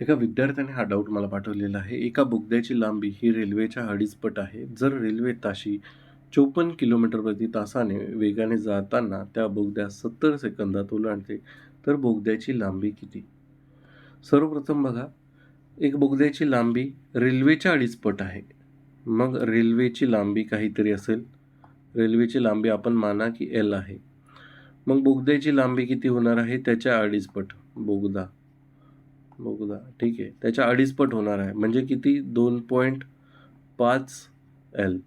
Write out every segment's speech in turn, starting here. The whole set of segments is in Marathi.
एका विद्यार्थ्याने हा डाऊट मला पाठवलेला आहे. एका बोगद्याची लांबी ही रेल्वेच्या अडीचपट आहे. जर रेल्वे ताशी चोपन्न किलोमीटर प्रति तासाने वेगाने जाताना त्या बोगद्या सत्तर सेकंदात ओलांडते तर बोगद्याची लांबी किती? सर्वप्रथम बघा एक बोगद्याची लांबी रेल्वेच्या अडीचपट आहे. मग रेल्वेची लांबी काहीतरी असेल. रेल्वेची लांबी आपण माना की एल आहे. मग बोगद्याची लांबी किती होणार आहे? त्याच्या अडीचपट बोगदा. बोगदा ठीक आहे. त्याच्या अडीचपट होणार आहे. म्हणजे किती? दोन पॉईंट पाच एल.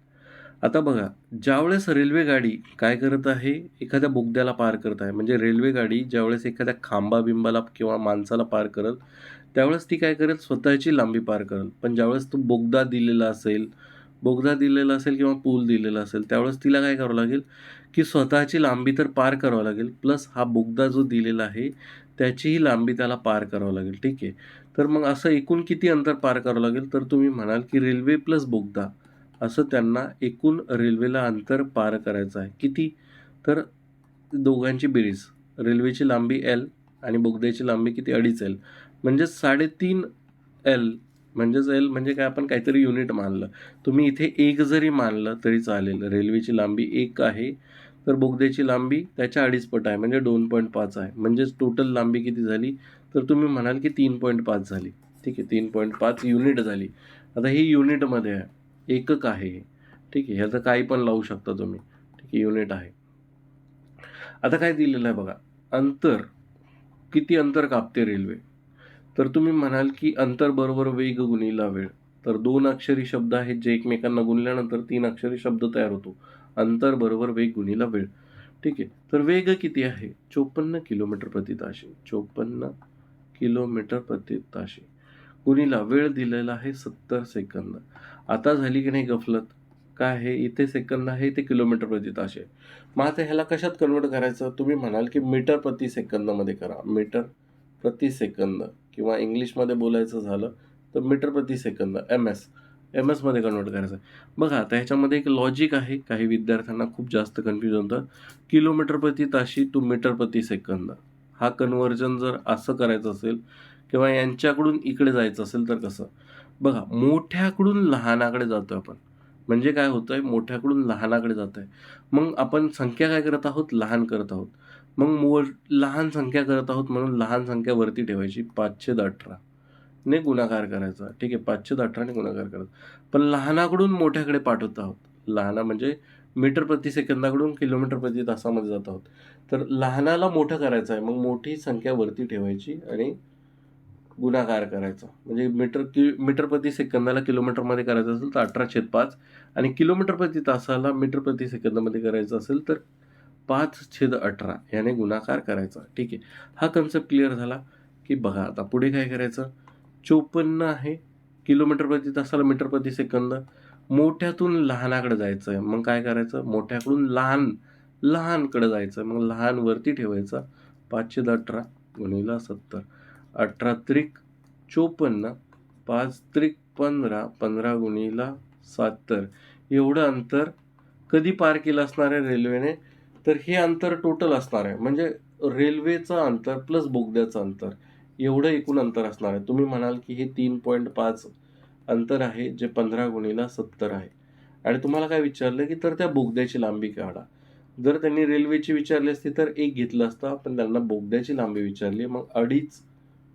आता बघा ज्यावेळेस रेल्वे गाडी काय करत आहे? एखाद्या बोगद्याला पार करत आहे. म्हणजे रेल्वे गाडी ज्यावेळेस एखाद्या खांबा बिंबाला किंवा माणसाला पार करल त्यावेळेस ती काय करेल? स्वतःची लांबी पार करेल. पण ज्यावेळेस तो बोगदा दिलेला असेल बोगदा दिलेला असेल किंवा पूल दिलेला असेल त्यावेळेस तिला काय करावं लागेल की स्वतःची लांबी तर पार करावं लागेल प्लस हा बोगदा जो दिलेला आहे त्याचीही लांबी त्याला पार करावं लागेल ठीक आहे? तर मग असं एकूण किती अंतर पार करावं लागेल? तर तुम्ही म्हणाल की रेल्वे प्लस बोगदा असं त्यांना एकूण रेल्वेला अंतर पार करायचं आहे. किती? तर दोघांची बेरीज. रेल्वेची लांबी एल आणि बोगद्याची लांबी किती? अडीच एल म्हणजेच साडेतीन एल म्हणजेच एल म्हणजे काय आपण काहीतरी युनिट मानलं. तुम्ही इथे एक जरी मानलं तरी चालेल. रेल्वेची लांबी एक आहे तर बोगद्याची लांबी त्याच्या अडीच पट आहे म्हणजे दोन पॉईंट पाच आहे. म्हणजेच टोटल लांबी किती झाली? तर तुम्ही म्हणाल की तीन पॉईंट पाच झाली. ठीक आहे तीन पॉईंट पाच युनिट झाली. आता ही युनिटमध्ये आहे. एकक आहे हे. ठीक आहे ह्याचं काही पण लावू शकता तुम्ही. ठीक आहे युनिट आहे. आता काय दिलेलं आहे बघा. अंतर. किती अंतर कापते रेल्वे तर तुम्ही म्हणाल की अंतर बरोबर वेग गुणिला वेळ. तर दोन अक्षरी शब्द आहेत जे एकमेकांना गुणल्यानंतर तीन अक्षरी शब्द तयार होतो. अंतर बरोबर वेग गुणिला वेळ. ठीक आहे. तर वेग किती आहे? चोपन्न किलोमीटर प्रति ताशी. चोपन्न किलोमीटर प्रति ताशी. गुणिला वेळ दिलेला आहे सत्तर सेकंद. आता झाली की नाही गफलत? काय आहे? इथे सेकंद आहे ते किलोमीटर प्रति तास आहे. मग आता ह्याला कशात कन्वर्ट करायचं? तुम्ही म्हणाल की मीटर प्रति सेकंदमध्ये करा. मीटर प्रति सेकंद. किंवा इंग्लिशमध्ये बोलायचं झालं तर मीटर प्रति सेकंद एम एस एम एसमध्ये कन्वर्ट करायचं. आहे बघा आता ह्याच्यामध्ये एक लॉजिक आहे. काही विद्यार्थ्यांना खूप जास्त कन्फ्युजन होतं किलोमीटर प्रति ताशी टू मीटर प्रति सेकंद. हा कन्वर्जन जर असं करायचं असेल किंवा यांच्याकडून इकडे जायचं असेल तर कसं? बघा मोठ्याकडून लहानाकडे जातो आपण. म्हणजे काय होतं आहे मोठ्याकडून लहानाकडे जात आहे मग आपण संख्या काय करत आहोत? लहान करत आहोत. मग मो लहान संख्या करत आहोत म्हणून लहान संख्या वरती ठेवायची पाचशे अठरा. ने गुणाकार करायचा. ठीक आहे पाचशे अठराने गुणाकार करायचा. पण लहानाकडून मोठ्याकडे पाठवत आहोत. लहाना म्हणजे मीटर प्रति सेकंदाकडून किलोमीटर प्रति तासामध्ये जात आहोत. तर लहानाला मोठं करायचं आहे. मग मोठी संख्या वरती ठेवायची आणि गुणाकार करायचा. म्हणजे मीटर कि मीटर प्रति सेकंदाला किलोमीटरमध्ये करायचं असेल तर अठरा छेद पाच आणि किलोमीटर प्रति तासाला मीटर प्रति सेकंदामध्ये करायचं असेल तर पाच छेद अठरा याने गुणाकार करायचा. ठीक आहे. हा कन्सेप्ट क्लिअर झाला की बघा आता पुढे काय करायचं? चोपन्न आहे किलोमीटर प्रति तासाला मीटर प्रति सेकंद. मोठ्यातून लहानाकडे जायचं. आहे मग काय करायचं? मोठ्याकडून लहान लहानकडे जायचं. मग लहान वरती ठेवायचं. पाचशे अठरा गुणिला सत्तर. अठरा त्रिक चोपन्न पाच त्रिक पंधरा पंधरा गुणिला सत्तर. एवढं अंतर कधी पार केलं असणार आहे रेल्वेने तर हे अंतर टोटल असणार आहे. म्हणजे रेल्वेचं अंतर प्लस बोगद्याचं अंतर एवढं एकूण अंतर असणार आहे. तुम्ही म्हणाल की हे तीन पॉईंट पाच अंतर आहे जे पंधरा गुणीला सत्तर आहे. आणि तुम्हाला काय विचारलं की तर त्या बोगद्याची लांबी काढा. जर त्यांनी रेल्वेची विचारली असती तर एक घेतलं असतं पण त्यांना बोगद्याची लांबी विचारली मग अडीच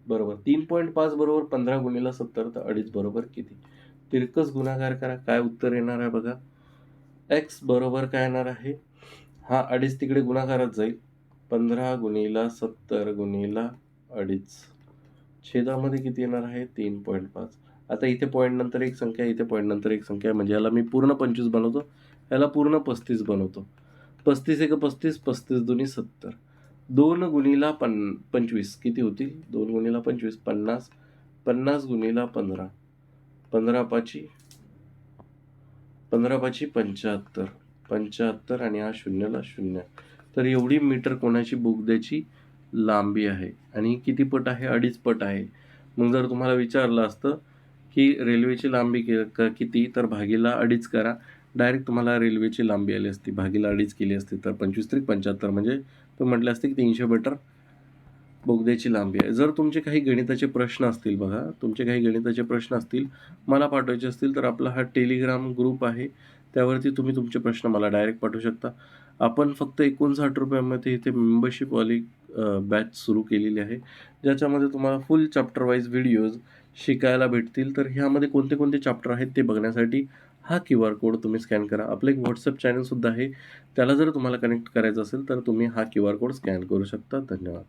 बरोबर. तीन पॉईंट पाच बरोबर पंधरा गुणीला सत्तर तर अडीच बरोबर किती? तिरकस गुणाकार करा. काय उत्तर येणार आहे बघा. एक्स बरोबर काय येणार आहे? हा अडीच तिकडे गुणाकारात जाईल. पंधरा गुणीला सत्तर गुणीला अडीच. छेदामध्ये किती येणार आहे? तीन पॉईंट पाच. आता इथे पॉईंट नंतर एक संख्या इथे पॉईंट नंतर एक संख्या. म्हणजे याला मी पूर्ण पंचवीस बनवतो. याला पूर्ण पस्तीस बनवतो. पस्तीस एक पस्तीस पस्तीस दोन्ही सत्तर. दोन गुणीला पन पंचवीस. किती होतील? दोन गुणीला पंचवीस पन्नास. पन्नास गुणीला पंधरा. पंधरा पाची पंधरा पाची पंच्याहत्तर. पंच्याहत्तर आणि हा शून्यला शून्य. तर एवढी मीटर कोणाची बोगद्याची लांबी आहे. आणि किती पट आहे? अडीच पट आहे. मग जर तुम्हाला विचारलं असतं की रेल्वेची लांबी के क किती तर भागीला अडीच करा. डायरेक्ट तुम्हाला रेल्वेची लांबी आली असती. भागीला अडीच केली असती तर पंचवीस त्रिक पंच्याहत्तर. म्हणजे तो म्हटले असते की तीनशे मीटर बोगद्याची लांबी आहे. जर तुमचे काही गणिताचे प्रश्न असतील बघा. तुमचे काही गणिताचे प्रश्न असतील मला पाठवायचे असतील तर आपला हा टेलिग्राम ग्रुप आहे. त्यावरती तुम्ही तुमचे प्रश्न मला डायरेक्ट पाठवू शकता. आपण फक्त एकोणसाठ रुपयामध्ये इथे मेंबरशिपवाली बॅच सुरू केलेली आहे. ज्याच्यामध्ये तुम्हाला फुल चॅप्टर वाईज व्हिडिओज शिकायला भेटतील. तर ह्यामध्ये कोणते कोणते चॅप्टर आहेत ते बघण्यासाठी हा क्यू आर कोड तुम्ही स्कॅन करा. आपलं एक व्हॉट्सअप चॅनलसुद्धा आहे. त्याला जर तुम्हाला कनेक्ट करायचं असेल तर तुम्ही हा क्यू आर कोड स्कॅन करू शकता. धन्यवाद.